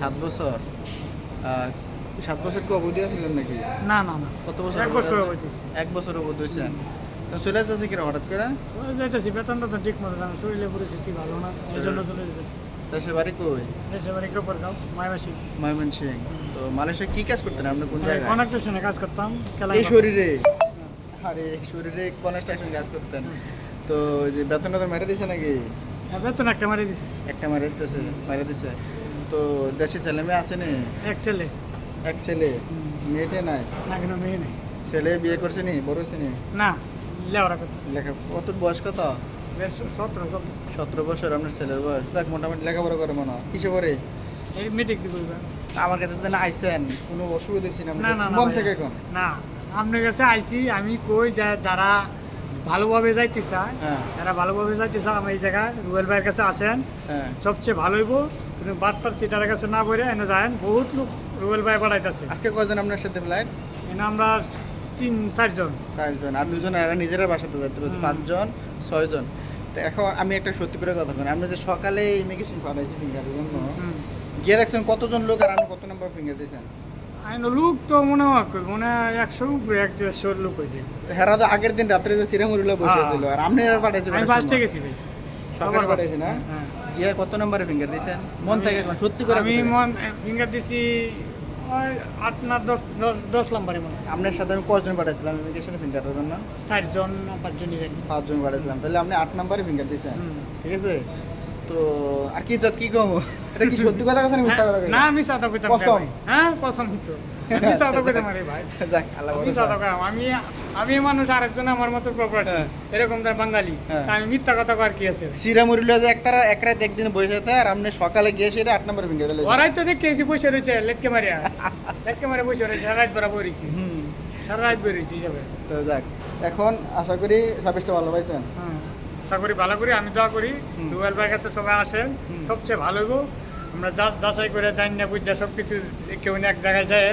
সাত বছর? সাত বছর কি অবধি আছিলেন নাকি? না না না। কত বছর এক বছর হইতেছে এক বছর অবধি হয়েছেন চলে যাচ্ছে কিনা হঠাৎ করে? চলে যাইতেছি বেতনটা তো ঠিক মতো না শরীরে পরিস্থিতি ভালো না এই জন্য চলে যেতেছি দেশের বাড়ি কই? দেশে বাড়ি গোপর গাঁও মায়াবাসী ময়মনসিং তো মালয়েশিয়া কি কাজ করতেন আপনি? কোন জায়গায়? কনেকট্রেশনে কাজ করতাম খেলা এই শরীরে? আরে শরীরে কনস্ট্রাকশন কাজ করতেন। তো ওই যে বেতন টেতন মেরে দিছে নাকি? হ্যাঁ বেতন একটা মারি দিছে। একটা মেরে দিতেছে মেরে দিছে। তো দেশে ছেলে মেয়ে আছে নি? এক ছেলে। এক ছেলে। মেয়েটে নাই? না কেন মেয়ে নেই। ছেলে বিয়ে করছে নি? বড় হয়েছে নি? না লেওয়া করতেছে। লেখা কত বয়স কত? সতেরো সতেরো বছর আপনার ছেলের বয়স। দেখ মোটামুটি লেখাপড়া করে মনে হয়। কিসে পড়ে? এই মেট্রিক এবার। আমার কাছে যেন আইসেন কোনো অসুবিধা দেখছি না। না মন থেকে এখন না আপনার কাছে আইসি আমি কই যারা ভালোভাবে যাইতে চায় হ্যাঁ। যারা ভালোভাবে যাইতে চায় আমি এই জায়গায় রুয়েল ভাইয়ের কাছে আসেন। হ্যাঁ। সবচেয়ে ভালো হইব কিন্তু বাটপার সিটার কাছে না বলে এনে যায় বহুত লোক রুয়েল ভাই বাড়াইতেছে। আজকে কয়জন আপনার সাথে ফ্লাইট এনে আমরা তিন চারজন। চারজন। আর দুজন এরা নিজেরা বাসাতে যেতে পারছে পাঁচজন ছয়জন। তো এখন আমি একটা সত্যি করে কথা বলি। আপনি যে সকালে ইমিগ্রেশন পাঠাইছি ফিঙ্গারের জন্য গিয়ে দেখছেন কতজন লোক আর আপনি কত নম্বর ফিঙ্গার দিয়েছেন আইন লোক তো মনে হয় মনে হয় একশো উপরে এক দেড়শো লোক হয়েছে হেরা তো আগের দিন রাত্রে যে সিরামুরিলা বসে হ্যাঁ। ছিল আর আপনি আর পাঠাইছেন আমি ফার্স্টে গেছি ভাই। সকালে পাঠাইছি না? হ্যাঁ। গিয়ে কত নম্বরে ফিঙ্গার দিয়েছেন? মন থেকে এখন সত্যি করে আমি। মন ফিঙ্গার দিছি আট না দশ দশ- নম্বরে মনে। আপনার সাথে আমি কজন পাঠাইছিলাম ইমিগ্রেশনে ফিঙ্গারের জন্য? চারজন না পাঁচজনই পাঁচজন পাঠাইছিলাম। তাহলে আপনি আট নম্বরে ফিঙ্গার দিয়েছেন। ঠিক আছে? তো আর কি কি কম? এটা কি সত্যি কথা কথা মিথ্যা কথা না আমি সাদা কইতাম কসম? হ্যাঁ কসম আমি সাদা কইতাম আরে ভাই। যাক আল্লাহ আমি সাদা কইতাম আমি আমি মানুষ আরেকজন আমার মতো প্রপার্টি হ্যাঁ। এরকম তার বাঙালি। হ্যাঁ। আমি মিথ্যা কথা কর কি আছে? সিরামুরিলা যে একটা এক রাত একদিন বসে যেতে আর আপনি সকালে গিয়ে সেটা আট নাম্বার ফিঙ্গার দিলে ওরাই তো দেখে এসে বসে রয়েছে লেটকে মারিয়া। লেটকে মারিয়া বসে রয়েছে সারা রাত রয়েছি। হুম। সারা রাত বেরিয়েছি যাবে তো যাক এখন আশা করি সার্ভিসটা ভালো পাইছেন। হ্যাঁ। আশা করি ভালো করি আমি দোয়া করি। রুয়েল ভাইয়ের কাছে সবাই আসেন। সবচেয়ে ভালো গো আমরা যা- যাচাই করে জানি না বুঝা সব কিছু কেউ এক জায়গায় যায়।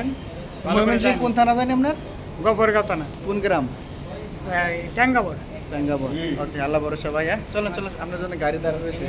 কোন থানা জানি আপনার? গোবরগাঁও থানা। কোন গ্রাম? ট্যাঙ্গাবর ট্যাঙ্গাবর ওকে আল্লাহ বড় সবাই হ্যাঁ চলো চলো আপনার জন্য গাড়ি দাঁড়া রয়েছে